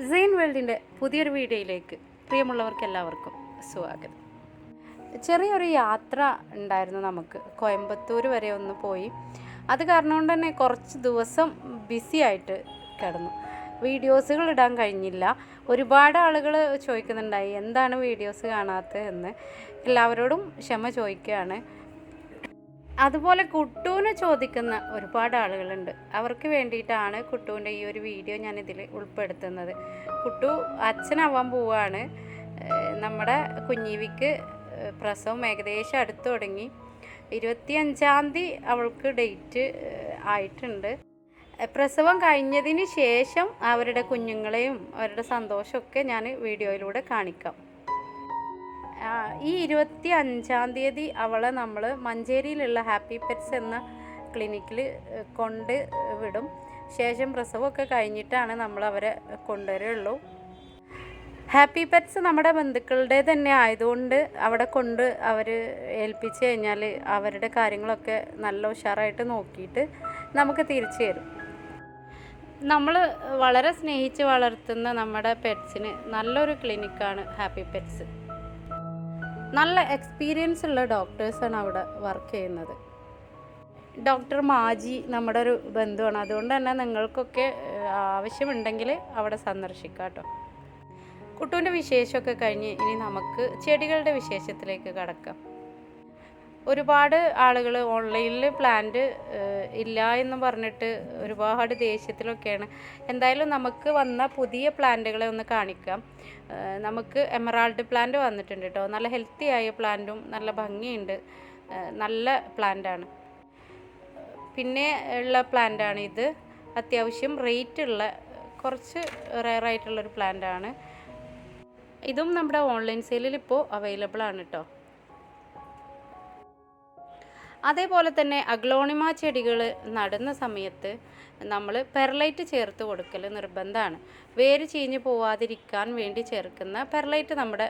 സെയിൻ വേൾഡിന്റെ പുതിയൊരു വീഡിയോയിലേക്ക് പ്രിയമുള്ളവർക്ക് എല്ലാവർക്കും സ്വാഗതം. ചെറിയൊരു യാത്ര ഉണ്ടായിരുന്നു നമുക്ക്. കോയമ്പത്തൂർ വരെ ഒന്ന് പോയി. അത് കാരണം കൊണ്ട് തന്നെ കുറച്ച് ദിവസം ബിസി ആയിട്ട് കിടന്നു. വീഡിയോസുകൾ ഇടാൻ കഴിഞ്ഞില്ല. ഒരുപാട് ആളുകൾ ചോദിക്കുന്നുണ്ടായി എന്താണ് വീഡിയോസ് കാണാത്തത് എന്ന് എല്ലാവരോടും ക്ഷമ ചോദിക്കുകയാണ്. അതുപോലെ കുട്ടൂനെ ചോദിക്കുന്ന ഒരുപാട് ആളുകളുണ്ട്. അവർക്ക് വേണ്ടിയിട്ടാണ് കുട്ടുവിന്റെ ഈ ഒരു വീഡിയോ ഞാൻ ഇതിൽ ഉൾപ്പെടുത്തുന്നത്. കുട്ടു അച്ഛനാവാൻ പോവുകയാണ് നമ്മുടെ കുഞ്ഞീവിക്ക് പ്രസവം ഏകദേശം അടുത്ത് തുടങ്ങി. ഇരുപത്തി അഞ്ചാം തീയതി അവൾക്ക് ഡേറ്റ് ആയിട്ടുണ്ട്. പ്രസവം കഴിഞ്ഞതിന് ശേഷം അവരുടെ കുഞ്ഞുങ്ങളെയും അവരുടെ സന്തോഷമൊക്കെ ഞാൻ വീഡിയോയിലൂടെ കാണിക്കാം. ഈ ഇരുപത്തി അഞ്ചാം തീയതി അവളെ നമ്മൾ മഞ്ചേരിയിലുള്ള ഹാപ്പി പെറ്റ്സ് എന്ന ക്ലിനിക്കിൽ കൊണ്ട് വിടും. ശേഷം പ്രസവമൊക്കെ കഴിഞ്ഞിട്ടാണ് നമ്മൾ അവരെ കൊണ്ടുവരുള്ളൂ. ഹാപ്പി പെറ്റ്സ് നമ്മുടെ ബന്ധുക്കളുടെ തന്നെ ആയതുകൊണ്ട് അവിടെ കൊണ്ട് അവർ ഏൽപ്പിച്ച് കഴിഞ്ഞാൽ അവരുടെ കാര്യങ്ങളൊക്കെ നല്ല ഉഷാറായിട്ട് നോക്കിയിട്ട് നമുക്ക് തിരിച്ചു തരും. നമ്മൾ വളരെ സ്നേഹിച്ച് വളർത്തുന്ന നമ്മുടെ പെറ്റ്സിന് നല്ലൊരു ക്ലിനിക്കാണ് ഹാപ്പി പെറ്റ്സ്. നല്ല എക്സ്പീരിയൻസ് ഉള്ള ഡോക്ടേഴ്സാണ് അവിടെ വർക്ക് ചെയ്യുന്നത്. ഡോക്ടർ മാജി നമ്മുടെ ഒരു ബന്ധുവാണ്. അതുകൊണ്ട് തന്നെ നിങ്ങൾക്കൊക്കെ ആവശ്യമുണ്ടെങ്കിൽ അവിടെ സന്ദർശിക്കാം കേട്ടോ. കുട്ടുവിന്റെ വിശേഷമൊക്കെ കഴിഞ്ഞ് ഇനി നമുക്ക് ചെടികളുടെ വിശേഷത്തിലേക്ക് കടക്കാം. ഒരുപാട് ആളുകൾ ഓൺലൈനിൽ പ്ലാന്റ് ഇല്ല എന്ന് പറഞ്ഞിട്ട് ഒരുപാട് ദേഷ്യത്തിലൊക്കെയാണ്. എന്തായാലും നമുക്ക് വന്ന പുതിയ പ്ലാന്റുകളെ ഒന്ന് കാണിക്കാം. നമുക്ക് എമറാൾഡ് പ്ലാന്റ് വന്നിട്ടുണ്ട് കേട്ടോ നല്ല ഹെൽത്തി ആയ പ്ലാന്റും നല്ല ഭംഗിയുണ്ട്. നല്ല പ്ലാന്റാണ് പിന്നെ ഉള്ള പ്ലാന്റാണ് ഇത്. അത്യാവശ്യം റേറ്റ് ഉള്ള കുറച്ച് റയറായിട്ടുള്ളൊരു പ്ലാന്റാണ് ഇതും നമ്മുടെ ഓൺലൈൻ സെയിലിൽ ഇപ്പോൾ അവൈലബിൾ ആണ് കേട്ടോ അതേപോലെ തന്നെ അഗ്ലോണിമ ചെടികൾ നടുന്ന സമയത്ത് നമ്മൾ പെർലൈറ്റ് ചേർത്ത് കൊടുക്കൽ നിർബന്ധമാണ്. വേര് ചീഞ്ഞ് പോവാതിരിക്കാൻ വേണ്ടി ചേർക്കുന്ന പെർലൈറ്റ് നമ്മുടെ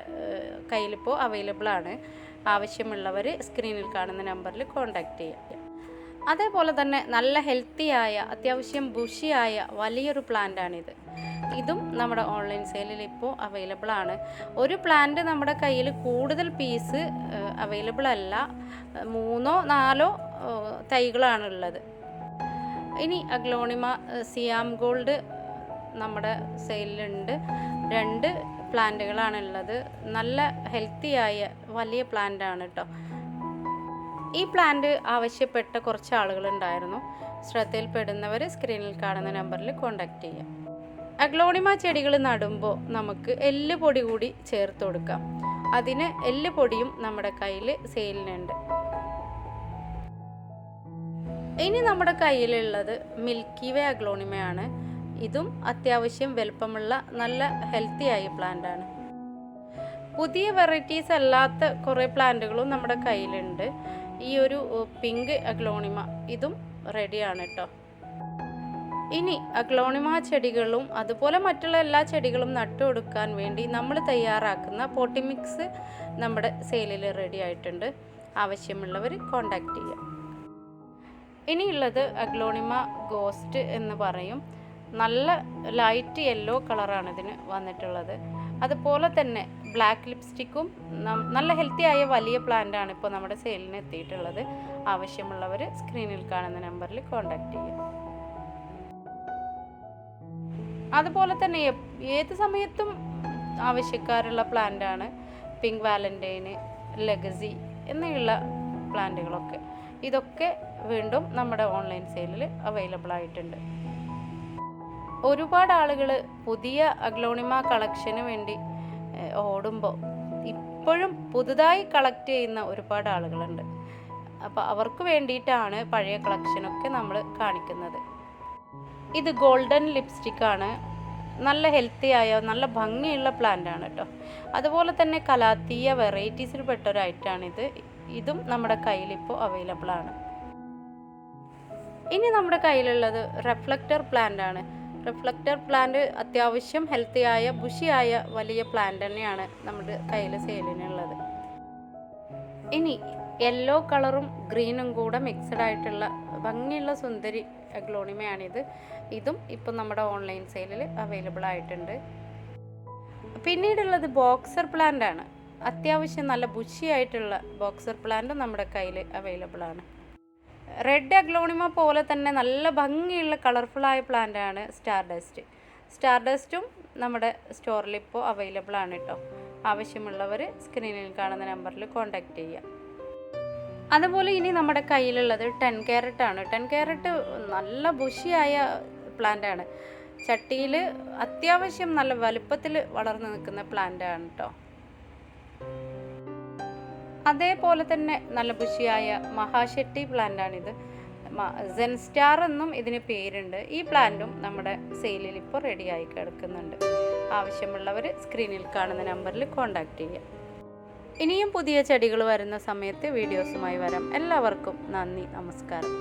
കയ്യിലിപ്പോൾ അവൈലബിൾ ആണ്. ആവശ്യമുള്ളവർ സ്ക്രീനിൽ കാണുന്ന നമ്പറിൽ കോൺടാക്റ്റ് ചെയ്യാം. അതേപോലെ തന്നെ നല്ല ഹെൽത്തിയായ അത്യാവശ്യം ബുഷിയായ വലിയൊരു പ്ലാന്റാണിത്. ഇതും നമ്മുടെ ഓൺലൈൻ സെയിലിൽ ഇപ്പോൾ അവൈലബിൾ ആണ്. ഒരു പ്ലാന്റ് നമ്മുടെ കയ്യിൽ കൂടുതൽ പീസ് അവൈലബിൾ അല്ല. മൂന്നോ നാലോ തൈകളാണുള്ളത്. ഇനി അഗ്ലോണിമ സിയാം ഗോൾഡ് നമ്മുടെ സെയിലുണ്ട് രണ്ട് പ്ലാന്റുകളാണുള്ളത്. നല്ല ഹെൽത്തിയായ വലിയ പ്ലാന്റ് ആണ് കേട്ടോ ഈ പ്ലാന്റ് ആവശ്യപ്പെട്ട കുറച്ച് ആളുകളുണ്ടായിരുന്നു. ശ്രദ്ധയിൽപ്പെടുന്നവർ സ്ക്രീനിൽ കാണുന്ന നമ്പറിൽ കോൺടാക്റ്റ് ചെയ്യാം അഗ്ലോണിമ ചെടികൾ നടുമ്പോൾ നമുക്ക് എല്ല് പൊടി കൂടി ചേർത്ത് കൊടുക്കാം. അതിന് എല്ല് പൊടിയും നമ്മുടെ കയ്യിൽ സെയിലിനുണ്ട്. ഇനി നമ്മുടെ കയ്യിലുള്ളത് മിൽക്കി വേ അഗ്ലോണിമയാണ്. ഇതും അത്യാവശ്യം വലുപ്പമുള്ള നല്ല ഹെൽത്തി ആയ പ്ലാന്റ് ആണ്. പുതിയ വെറൈറ്റീസ് അല്ലാത്ത കുറേ പ്ലാന്റുകളും നമ്മുടെ കയ്യിലുണ്ട്. ഈ ഒരു പിങ്ക് അഗ്ലോണിമ. ഇതും റെഡിയാണ് കേട്ടോ ഇനി അഗ്ലോണിമ ചെടികളും അതുപോലെ മറ്റുള്ള എല്ലാ ചെടികളും നട്ടു കൊടുക്കാൻ വേണ്ടി നമ്മൾ തയ്യാറാക്കുന്ന പോട്ടി മിക്സ് നമ്മുടെ സെയിലിൽ റെഡി ആയിട്ടുണ്ട്. ആവശ്യമുള്ളവർ കോണ്ടാക്ട് ചെയ്യാം. ഇനിയുള്ളത് അഗ്ലോണിമ ഗോസ്റ്റ് എന്ന് പറയും. നല്ല ലൈറ്റ് യെല്ലോ കളറാണ് ഇതിന് വന്നിട്ടുള്ളത്. അതുപോലെ തന്നെ ബ്ലാക്ക് ലിപ്സ്റ്റിക്കും നല്ല ഹെൽത്തി ആയ വലിയ പ്ലാന്റ് ആണ് ഇപ്പോൾ നമ്മുടെ സെയിലിന് എത്തിയിട്ടുള്ളത്. ആവശ്യമുള്ളവർ സ്ക്രീനിൽ കാണുന്ന നമ്പറിൽ കോൺടാക്ട് ചെയ്യുക. അതുപോലെ തന്നെ ഏത് സമയത്തും ആവശ്യക്കാരുള്ള ആണ്. പിങ്ക് വാലന്റൈന് ലെഗസി എന്നുള്ള പ്ലാന്റുകളൊക്കെ ഇതൊക്കെ വീണ്ടും നമ്മുടെ ഓൺലൈൻ സെയിലിൽ അവൈലബിൾ ആയിട്ടുണ്ട്. ഒരുപാട് ആളുകൾ പുതിയ അഗ്ലോണിമ കളക്ഷന് വേണ്ടി ഓടുമ്പോൾ ഇപ്പോഴും പുതുതായി കളക്ട് ചെയ്യുന്ന ഒരുപാട് ആളുകളുണ്ട്. അപ്പോൾ അവർക്ക് വേണ്ടിയിട്ടാണ് പഴയ കളക്ഷനൊക്കെ നമ്മൾ കാണിക്കുന്നത്. ഇത് ഗോൾഡൻ ലിപ്സ്റ്റിക് ആണ്. നല്ല ഹെൽത്തി ആയ നല്ല ഭംഗിയുള്ള പ്ലാന്റ് ആണ് കേട്ടോ അതുപോലെ തന്നെ കലാത്തീയ വെറൈറ്റീസിൽ പെട്ട ഒരു ഐറ്റാണിത് ഇതും നമ്മുടെ കയ്യിൽ ഇപ്പോൾ അവൈലബിൾ ആണ്. ഇനി നമ്മുടെ കയ്യിലുള്ളത് റിഫ്ലക്റ്റർ പ്ലാന്റ് ആണ്. റിഫ്ലക്റ്റർ പ്ലാന്റ് അത്യാവശ്യം ഹെൽത്തി ആയ ബുഷിയായ വലിയ പ്ലാന്റ് തന്നെയാണ് നമ്മുടെ കയ്യിൽ സെയിലിനുള്ളത് ഇനി യെല്ലോ കളറും ഗ്രീനും കൂടെ മിക്സഡ് ആയിട്ടുള്ള ഭംഗിയുള്ള സുന്ദരി ഗ്ലോണിമയാണിത് ഇതും ഇപ്പം നമ്മുടെ ഓൺലൈൻ സെയിലിൽ അവൈലബിൾ ആയിട്ടുണ്ട്. പിന്നീടുള്ളത് ബോക്സർ പ്ലാന്റ് ആണ്. അത്യാവശ്യം നല്ല ബുഷിയായിട്ടുള്ള ബോക്സർ പ്ലാന്റ് നമ്മുടെ കയ്യിൽ അവൈലബിൾ ആണ്. റെഡ് അഗ്ലോണിമ പോലെ തന്നെ നല്ല ഭംഗിയുള്ള കളർഫുള്ളായ പ്ലാന്റ് ആണ് സ്റ്റാർ ഡസ്റ്റ് സ്റ്റാർ ഡസ്റ്റും നമ്മുടെ സ്റ്റോറിൽ ഇപ്പോൾ അവൈലബിൾ ആണ് കേട്ടോ ആവശ്യമുള്ളവർ സ്ക്രീനിൽ കാണുന്ന നമ്പറിൽ കോൺടാക്റ്റ് ചെയ്യുക അതുപോലെ ഇനി നമ്മുടെ കയ്യിലുള്ളത് ടെൻ ക്യാരറ്റ് ആണ്. ടെൻ ക്യാരറ്റ് നല്ല ബുഷിയായ പ്ലാന്റ് ആണ്. ചട്ടിയിൽ അത്യാവശ്യം നല്ല വലുപ്പത്തിൽ വളർന്നു നിൽക്കുന്ന പ്ലാന്റ് ആണ് കേട്ടോ അതേപോലെ തന്നെ നല്ല പുഷിയായ മഹാശെട്ടി പ്ലാന്റ് ആണിത് സെൻ സ്റ്റാർ എന്നും ഇതിന് പേരുണ്ട്. ഈ പ്ലാന്റും നമ്മുടെ സെയിലിൽ ഇപ്പോൾ റെഡിയായി കിടക്കുന്നുണ്ട്. ആവശ്യമുള്ളവർ സ്ക്രീനിൽ കാണുന്ന നമ്പറിൽ കോൺടാക്റ്റ് ചെയ്യുക ഇനിയും പുതിയ ചെടികൾ വരുന്ന സമയത്ത് വീഡിയോസുമായി വരാം. എല്ലാവർക്കും നന്ദി നമസ്കാരം.